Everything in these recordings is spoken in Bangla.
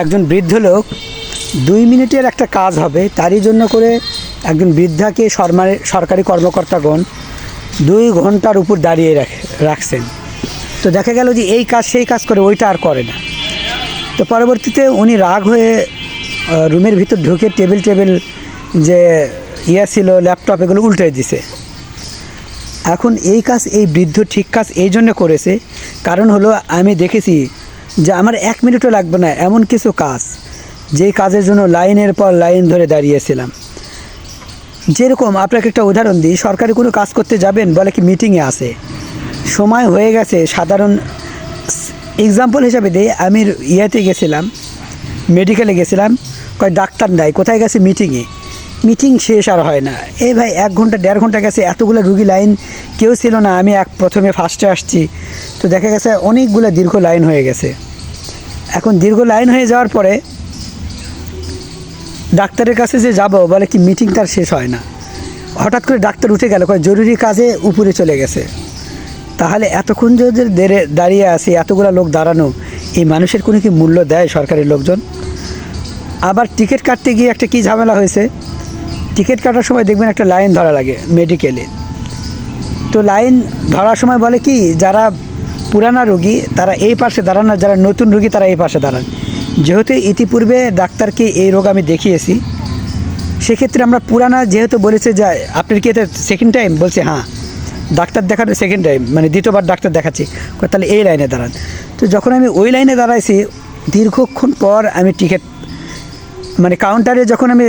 একজন বৃদ্ধ লোক দুই মিনিটের একটা কাজ হবে, তারই জন্য করে একজন বৃদ্ধাকে সরকারি কর্মকর্তাগণ দুই ঘণ্টার উপর দাঁড়িয়ে রাখ, রাখছেন। তো দেখা গেল যে এই কাজ, সেই কাজ করে, ওইটা আর করে না। তো পরবর্তীতে উনি রাগ হয়ে রুমের ভিতর ঢুকে টেবিল টেবিল যে ইয়ে ছিল, ল্যাপটপ, এগুলো উল্টে দিছে। এখন এই কাজ, এই বৃদ্ধ ঠিক কাজ এই জন্য করেছে, কারণ হলো আমি দেখেছি যে আমার এক মিনিটও লাগবে না, এমন কিছু কাজ যেই কাজের জন্য লাইনের পর লাইন ধরে দাঁড়িয়েছিলাম। যেরকম আপনাকে একটা উদাহরণ দিই, সরকারি কোনো কাজ করতে যাবেন, বলে কি মিটিংয়ে আসে সময় হয়ে গেছে, সাধারণ এক্সাম্পল হিসাবে দিই, আমি ইয়েতে গেছিলাম মেডিকেলে গেছিলাম, কয় ডাক্তার নাই, কোথায় গেছে মিটিংয়ে? মিটিং শেষ আর হয় না। এই ভাই, এক ঘণ্টা, দেড় ঘণ্টা গেছে, এতগুলো রুগী লাইন, কেউ ছিল না, আমি এক প্রথমে ফার্স্টে আসছি। তো দেখা গেছে অনেকগুলো দীর্ঘ লাইন হয়ে গেছে। এখন দীর্ঘ লাইন হয়ে যাওয়ার পরে ডাক্তারের কাছে যে যাব, বলে কি মিটিং তার শেষ হয় না। হঠাৎ করে ডাক্তার উঠে গেল জরুরি কাজে উপরে চলে গেছে। তাহলে এতক্ষণ যদি দাঁড়িয়ে আসি এতগুলো লোক দাঁড়ানো, এই মানুষের কোনো কি মূল্য দেয় সরকারি লোকজন? আবার টিকিট কাটতে গিয়ে একটা কি ঝামেলা হয়েছে? টিকিট কাটার সময় দেখবেন একটা লাইন ধরা লাগে মেডিকেলে। তো লাইন ধরার সময় বলে কি, যারা পুরানা রুগী, তারা এই পাশে দাঁড়ান যারা নতুন রুগী, তারা এই পাশে দাঁড়ান। যেহেতু ইতিপূর্বে ডাক্তারকে এই রোগ আমি দেখিয়েছি, সেক্ষেত্রে আমরা পুরানা যেহেতু বলেছে যে, আপনার কি এটা সেকেন্ড টাইম বলছে হ্যাঁ ডাক্তার দেখানো সেকেন্ড টাইম মানে দ্বিতীয়বার ডাক্তার দেখাচ্ছি। তাহলে এই লাইনে দাঁড়ান। তো যখন আমি ওই লাইনে দাঁড়াইছি, দীর্ঘক্ষণ পর আমি টিকিট মানে কাউন্টারে যখন আমি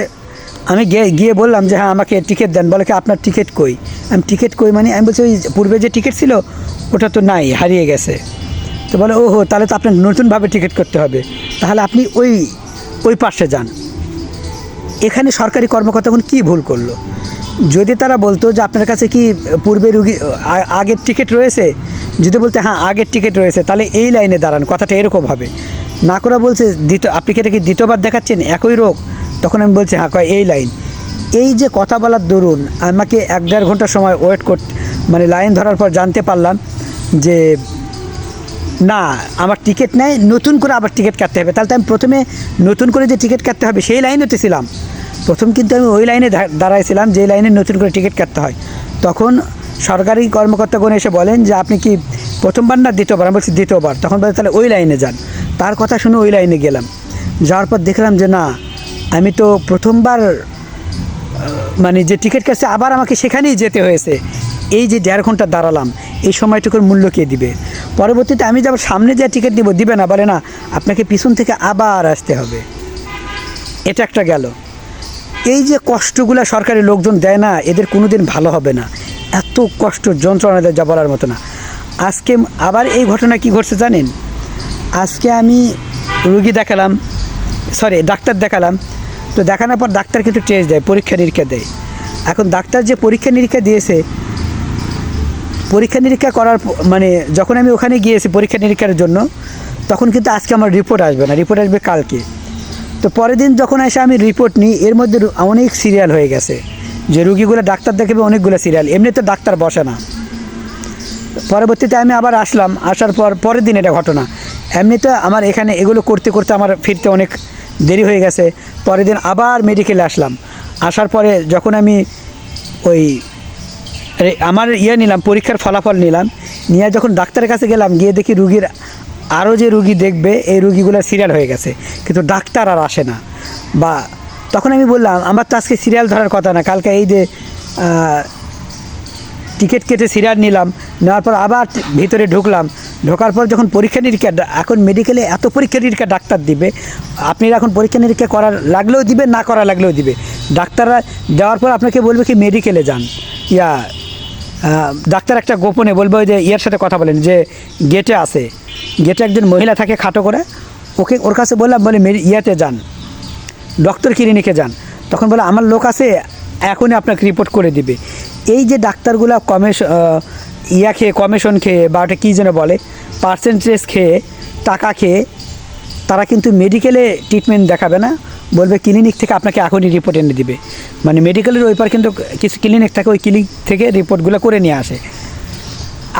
আমি গিয়ে গিয়ে বললাম যে হ্যাঁ আমাকে টিকিট দেন। বলে কি, আপনার টিকিট কই? আমি টিকিট কই মানে আমি বলছি, ওই পূর্বে যে টিকিট ছিল, ওটা তো নাই, হারিয়ে গেছে। তো বলে ও হো তাহলে তো আপনার নতুনভাবে টিকিট করতে হবে। তাহলে আপনি ওই ওই পাশে যান। এখানে সরকারি কর্মকর্তাগণ কী ভুল করল? যদি তারা বলতো যে, আপনার কাছে কি পূর্বে রুগী আগের টিকিট রয়েছে? যদি বলতে হ্যাঁ আগের টিকিট রয়েছে, তাহলে এই লাইনে দাঁড়ান, কথাটা এরকম হবে। না করে বলছে দ্বিতীয় আপনি কি কি দ্বিতীয়বার দেখাচ্ছেন? একই রোগ? তখন আমি বলছি হ্যাঁ কয়, এই লাইন। এই যে কথা বলার দরুন, আমাকে এক দেড় ঘণ্টা সময় ওয়েট করতে মানে লাইন ধরার পর জানতে পারলাম যে, না, আমার টিকিট নেয় নতুন করে আবার টিকিট কাটতে হবে। তাহলে তো আমি প্রথমে নতুন করে যে টিকিট কাটতে হবে, সেই লাইনেতে ছিলাম। প্রথম কিন্তু আমি ওই লাইনে দাঁড়াইছিলাম যে লাইনে নতুন করে টিকিট কাটতে হয়। তখন সরকারি কর্মকর্তাগণ এসে বলেন যে, আপনি কি প্রথমবার না দ্বিতীয়বার? আমি বলছি, দ্বিতীয়বার। তখন বলে, তাহলে ওই লাইনে যান। তার কথা শুনে ওই লাইনে গেলাম। যাওয়ার পর দেখলাম যে, না আমি তো প্রথমবার মানে যে টিকিট কাটছে, আবার আমাকে সেখানেই যেতে হয়েছে। এই যে দেড় ঘণ্টা দাঁড়ালাম, এই সময়টুকুর মূল্য কে দিবে? পরবর্তীতে আমি যাবার সামনে যে টিকিট দিব দিবে না, বলে না, আপনাকে পিছন থেকে আবার আসতে হবে। এটা একটা গেল। এই যে কষ্টগুলো সরকারি লোকজন দেয় না, এদের কোনো দিন ভালো হবে না। এত কষ্ট, যন্ত্রণা দেয় যা বলার মতো না। আজকে আবার এই ঘটনা কি ঘটছে জানেন? আজকে আমি রুগী দেখালাম সরি ডাক্তার দেখালাম। তো দেখানোর পর ডাক্তার কিন্তু টেস্ট দেয়, পরীক্ষা নিরীক্ষা দেয়। এখন ডাক্তার যে পরীক্ষা নিরীক্ষা দিয়েছে, পরীক্ষা নিরীক্ষা করার মানে যখন আমি ওখানে গিয়েছি পরীক্ষা নিরীক্ষার জন্য, তখন কিন্তু আজকে আমার রিপোর্ট আসবে না রিপোর্ট আসবে কালকে। তো পরের দিন যখন এসে আমি রিপোর্ট নিই, এর মধ্যে অনেক সিরিয়াল হয়ে গেছে, যে রুগীগুলো ডাক্তার দেখাবে অনেকগুলো সিরিয়াল এমনি তো ডাক্তার বসে না। পরবর্তীতে আমি আবার আসলাম, আসার পর পরের দিন এটা ঘটনা। এমনিতে আমার এখানে এগুলো করতে করতে আমার ফিরতে অনেক দেরি হয়ে গেছে। পরের দিন আবার মেডিকেলে আসলাম। আসার পরে যখন আমি ওই আমার ইয়ে নিলাম, পরীক্ষার ফলাফল নিলাম, নিয়ে যখন ডাক্তারের কাছে গেলাম, গিয়ে দেখি রুগীর আরও যে রুগী দেখবে, এই রুগীগুলো সিরিয়াল হয়ে গেছে। কিন্তু ডাক্তার আর আসে না। বা তখন আমি বললাম, আমার তো আজকে সিরিয়াল ধরার কথা না, কালকে এই যে টিকিট কেটে সিরিয়াল নিলাম, নেওয়ার পর আবার ভিতরে ঢুকলাম। ঢোকার পর যখন পরীক্ষা নিরীক্ষা এখন মেডিকেলে এত পরীক্ষা নিরীক্ষা ডাক্তার দিবে আপনি এখন পরীক্ষা নিরীক্ষা করার লাগলেও দিবে, না করা লাগলেও দিবে। ডাক্তাররা দেওয়ার পর আপনাকে বলবে কি মেডিকেলে যান। ইয়া ডাক্তার একটা গোপনে বলবে, ওই যে ইয়ার সাথে কথা বলেন, যে গেটে আসে গেটে একজন মহিলা থাকে খাটো করে, ওকে ওর কাছে বললাম, বলে ইয়েতে যান। ডক্টর ক্লিনিকে যান। তখন বলে, আমার লোক আছে এখনই আপনাকে রিপোর্ট করে দিবে। এই যে ডাক্তারগুলো কমিশ ইয়া খেয়ে কমিশন খেয়ে বা ওটা কী যেন বলে পার্সেন্টেজ খেয়ে, টাকা খেয়ে, তারা কিন্তু মেডিকেলে ট্রিটমেন্ট দেখাবে না। বলবে ক্লিনিক থেকে আপনাকে এখনই রিপোর্ট এনে দিবে। মানে মেডিকেলের ওইপার কিন্তু কিছু ক্লিনিক থাকে, ওই ক্লিনিক থেকে রিপোর্টগুলো করে নিয়ে আসে।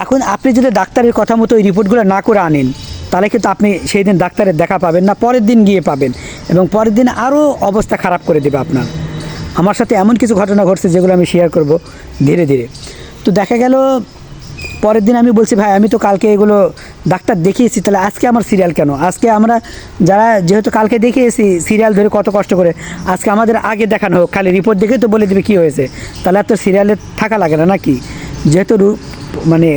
এখন আপনি যদি ডাক্তারের কথা মতো ওই রিপোর্টগুলো না করে আনেন, তাহলে কিন্তু আপনি সেই দিন ডাক্তারের দেখা পাবেন না, পরের দিন গিয়ে পাবেন এবং পরের দিন আরও অবস্থা খারাপ করে দেবে আপনার। আমার সাথে এমন কিছু ঘটনা ঘটছে যেগুলো আমি শেয়ার করব ধীরে ধীরে। তো দেখা গেল, পরের দিন আমি বলছি, ভাই, আমি তো কালকে এগুলো ডাক্তার দেখিয়েছি, তাহলে আজকে আমার সিরিয়াল কেন? আজকে আমরা যারা যেহেতু কালকে দেখিয়েছি সিরিয়াল ধরে কত কষ্ট করে, আজকে আমাদের আগে দেখানো হোক, খালি রিপোর্ট দেখে তো বলে দেবে কী হয়েছে। তাহলে আর তো সিরিয়ালে থাকা লাগে না, নাকি? যেহেতু মানে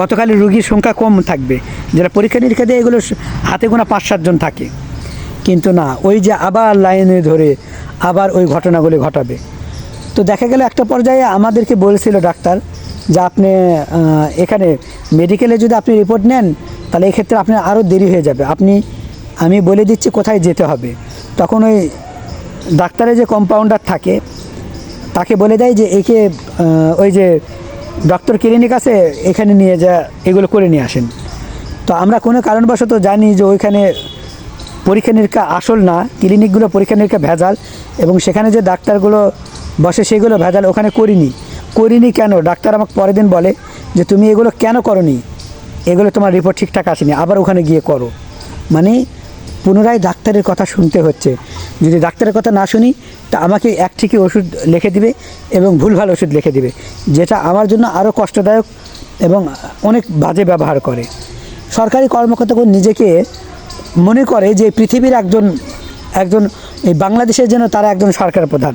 গতকালের রুগীর সংখ্যা কম থাকবে, যারা পরীক্ষা নিরীক্ষা দিয়ে এগুলো হাতে গোনা পাঁচ সাতজন থাকে। কিন্তু না, ওই যে আবার লাইনে ধরে আবার ওই ঘটনাগুলি ঘটাবে। তো দেখা গেল একটা পর্যায়ে আমাদেরকে বলেছিল ডাক্তার যে আপনি এখানে মেডিকেলে যদি আপনি রিপোর্ট নেন, তাহলে এক্ষেত্রে আপনার আরও দেরি হয়ে যাবে। আপনি, আমি বলে দিচ্ছি কোথায় যেতে হবে। তখন ওই ডাক্তারের যে কম্পাউন্ডার থাকে, তাকে বলে দেয় যে একে ওই যে ডক্টর ক্লিনিক আছে, এখানে নিয়ে যা, এগুলো করে নিয়ে আসেন। তো আমরা কোনো কারণবশত জানি যে ওইখানে পরীক্ষা নিরীক্ষা আসল না, ক্লিনিকগুলো পরীক্ষা নিরীক্ষা ভেজাল এবং সেখানে যে ডাক্তারগুলো বসে সেগুলো ভেজাল ওখানে করিনি। করিনি কেন? ডাক্তার আমাকে পরের দিন বলে যে, তুমি এগুলো কেন করনি? এগুলো তোমার রিপোর্ট ঠিকঠাক আসেনি, আবার ওখানে গিয়ে করো। মানে পুনরায় ডাক্তারের কথা শুনতে হচ্ছে। যদি ডাক্তারের কথা না শুনি, তা আমাকে এক ঠিকই ওষুধ লিখে দিবে এবং ভুলভাল ওষুধ লিখে দিবে, যেটা আমার জন্য আরও কষ্টদায়ক এবং অনেক বাজে ব্যবহার করে। সরকারি কর্মকর্তাগণ নিজেকে মনে করে যে পৃথিবীর একজন একজন, এই বাংলাদেশের জন্য তারা একজন সরকার প্রধান।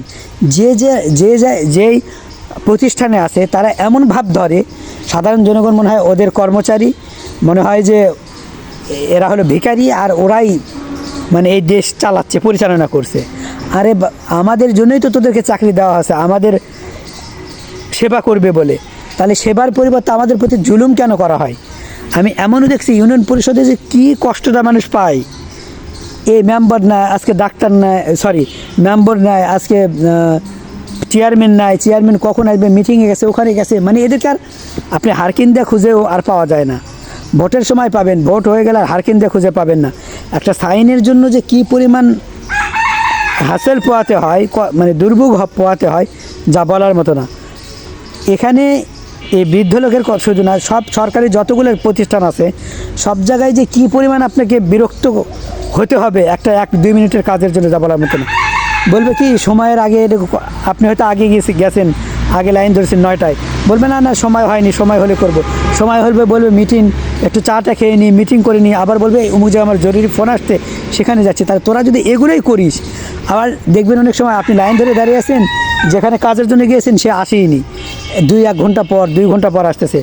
যে যে যে যেই প্রতিষ্ঠানে আছে, তারা এমন ভাব ধরে, সাধারণ জনগণ মনে হয় ওদের কর্মচারী, মনে হয় যে এরা হলো ভিখারি আর ওরাই মানে এই দেশ চালাচ্ছে, পরিচালনা করছে। আরে আমাদের জন্যই তো তোদেরকে চাকরি দেওয়া আছে আমাদের সেবা করবে বলে। তাহলে সেবার পরিবর্তে আমাদের প্রতি জুলুম কেন করা হয়? আমি এমনও দেখছি ইউনিয়ন পরিষদে যে কী কষ্টটা মানুষ পায়। এই মেম্বার নেয় আজকে ডাক্তার নেয় সরি মেম্বার নেয় আজকে চেয়ারম্যান নেয় চেয়ারম্যান কখন আসবে মিটিংয়ে গেছে, ওখানে গেছে মানে এদেরকে আর আপনি হারকিন দিয়ে খুঁজেও আর পাওয়া যায় না। ভোটের সময় পাবেন, ভোট হয়ে গেলে আর হারকিন দিয়ে খুঁজে পাবেন না। একটা সাইনের জন্য যে কী পরিমাণ হাসেল পোয়াতে হয় মানে দুর্ভোগ পোয়াতে হয়, যা বলার মতো না। এখানে এই বৃদ্ধ লোকের শুধু না, সব সরকারি যতগুলো প্রতিষ্ঠান আছে, সব জায়গায় যে কী পরিমাণ আপনাকে বিরক্ত হতে হবে, একটা এক দুই মিনিটের কাজের জন্য যা বলার মতো না। বলবে কি, সময়ের আগে আপনি হয়তো আগে গেছে, গেছেন, আগে লাইন ধরেছেন নয়টায়। বলবে না না, সময় হয়নি, সময় হলে করব। সময় হলে বলবে মিটিং একটু চাটা খেয়ে নিই মিটিং করে নিই, আবার বলবে, "এই অমুক জায়গায় আমার জরুরি ফোন আসতে সেখানে যাচ্ছে। তাহলে তোরা যদি এগুলোই করিস, আবার দেখবেন অনেক সময় আপনি লাইন ধরে দাঁড়িয়ে আছেন, যেখানে কাজের জন্য গিয়েছেন, সে আসেইনি দুই এক ঘণ্টা পর, দুই ঘণ্টা পর আসতেছে।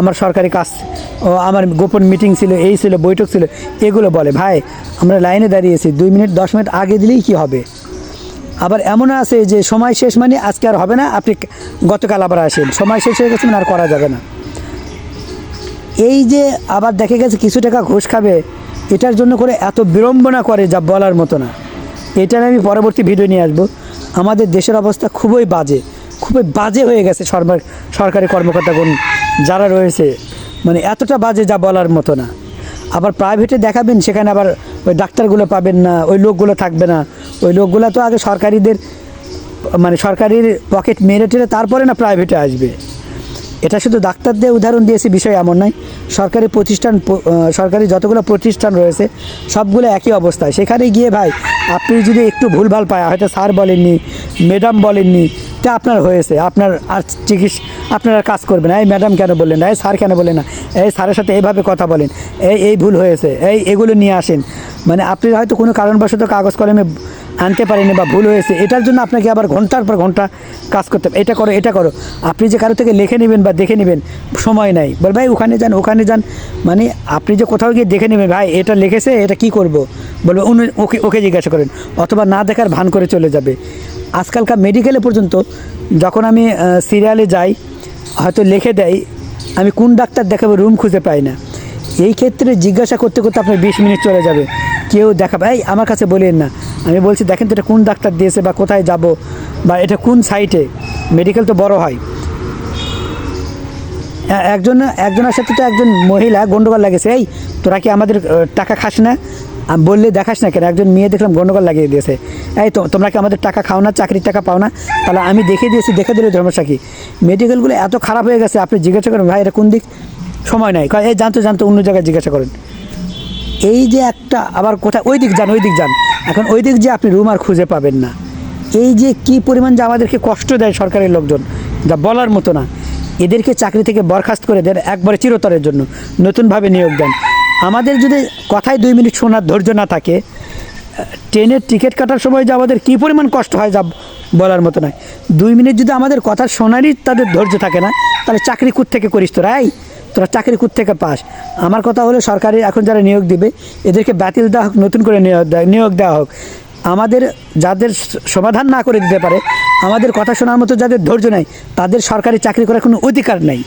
আমার সরকারি কাজ ও আমার গোপন মিটিং ছিল, এই ছিল, বৈঠক ছিল। এগুলো বলে, ভাই, আমরা লাইনে দাঁড়িয়েছি, দুই মিনিট, দশ মিনিট আগে দিলেই কি হবে? আবার এমনও আছে যে, সময় শেষ মানে আজকে আর হবে না, আপনি গতকাল আবার আসেন। সময় শেষ হয়ে গেছে মানে আর করা যাবে না। এই যে আবার দেখে গেছে কিছু টাকা ঘুষ খাবে, এটার জন্য করে এত বিড়ম্বনা করে যা বলার মতো না। এটা আমি পরবর্তী ভিডিও নিয়ে আসব। আমাদের দেশের অবস্থা খুবই বাজে। খুবই বাজে হয়ে গেছে সরকার সরকারি কর্মকর্তাগণ যারা রয়েছে। মানে এতটা বাজে যা বলার মতো না। আবার প্রাইভেটে দেখাবেন, সেখানে আবার ওই ডাক্তারগুলো পাবেন না, ওই লোকগুলো থাকবে না। ওই লোকগুলো তো আগে সরকারিদের মানে সরকারির পকেট মেরে টেরে তারপরে না প্রাইভেটে আসবে। এটা শুধু ডাক্তারদের উদাহরণ দিয়েছি, বিষয় এমন নয়। সরকারি প্রতিষ্ঠান সরকারি যতগুলো প্রতিষ্ঠান রয়েছে, সবগুলো একই অবস্থায়। সেখানে গিয়ে ভাই, আপনি যদি একটু ভুলভাল পায়, হয়তো স্যার বলেননি, ম্যাডাম বলেননি, তা আপনার হয়েছে। আপনার আর চিকিৎসা, আপনার কাজ করবে না। এই ম্যাডাম কেন বললেন এই স্যার কেন বললেন না? এই স্যারের সাথে এইভাবে কথা বলেন। এই এই ভুল হয়েছে। এই, এগুলো নিয়ে আসেন। মানে আপনি হয়তো কোনো কারণবশত কাগজ কলমে আনতে পারেনি বা ভুল হয়েছে, এটার জন্য আপনাকে আবার ঘণ্টার পর ঘণ্টা কাজ করতে হবে। এটা করো এটা করো। আপনি যে কারও থেকে লিখে নেবেন বা দেখে নেবেন, সময় নাই। বল, ভাই, ওখানে যান ওখানে যান। মানে আপনি যে কোথাও গিয়ে দেখে নেবেন, ভাই, এটা লিখেছে, এটা কি করব? বলবে উনি, ওকে ওকে জিজ্ঞাসা করেন, অথবা না দেখার ভান করে চলে যাবে। আজকালকার মেডিকেলে পর্যন্ত যখন আমি সিরিয়ালে যাই, হয়তো লিখে দেয় আমি কোন ডাক্তার দেখাবো রুম খুঁজে পাই না। এই ক্ষেত্রে জিজ্ঞাসা করতে করতে আপনার বিশ মিনিট চলে যাবে। কেউ দেখাবে এই আমার কাছে বলেন না। আমি বলছি, দেখেন তো এটা কোন ডাক্তার দিয়েছে বা কোথায় যাব বা এটা কোন সাইটে? মেডিকেল তো বড় হয়। একজন একজনের সাথে তো একজন মহিলা গন্ডগোল লাগেছে এই, তোরা কি আমাদের টাকা খাস না? বললে, দেখাস না কেন? একজন মেয়ে দেখলাম গন্ডগোল লাগিয়ে দিয়েছে। এই, তো তোমরা কি আমাদের টাকা খাও না? চাকরির টাকা পাও না? তাহলে আমি দেখে দিয়েছি, দেখে দিলে কি মেডিকেলগুলো এত খারাপ হয়ে গেছে, আপনি জিজ্ঞাসা করেন, ভাই, এটা কোন দিক? সময় নাই। এই, জানতো জানতো, অন্য জায়গায় জিজ্ঞাসা করেন। এই যে একটা, আবার কোথায় ওই দিক যান, ওই দিক যান। এখন ওই দিক যে আপনি রুম আর খুঁজে পাবেন না। এই যে কি পরিমাণ যে আমাদেরকে কষ্ট দেয় সরকারের লোকজন যা বলার মতো না। এদেরকে চাকরি থেকে বরখাস্ত করে দেন একবারে চিরতরের জন্য, নতুনভাবে নিয়োগ দেন। আমাদের যদি কথায় দুই মিনিট শোনার ধৈর্য না থাকে, ট্রেনের টিকিট কাটার সময় যে আমাদের কী পরিমাণ কষ্ট হয় যা বলার মতো নয়। দুই মিনিট যদি আমাদের কথা শোনারই তাদের ধৈর্য থাকে না, তাহলে চাকরি থেকে করিস তোরা, এই? তোরা চাকরি থেকে পাস? আমার কথা হলো সরকারি এখন যারা নিয়োগ দিবে, এদেরকে বাতিল দেওয়া হোক, নতুন করে নিয়োগ দেওয়া হোক। আমাদের যাদের সমাধান না করে দিতে পারে, আমাদের কথা শোনার মতো যাদের ধৈর্য নাই, তাদের সরকারি চাকরি করার কোনো অধিকার নেই।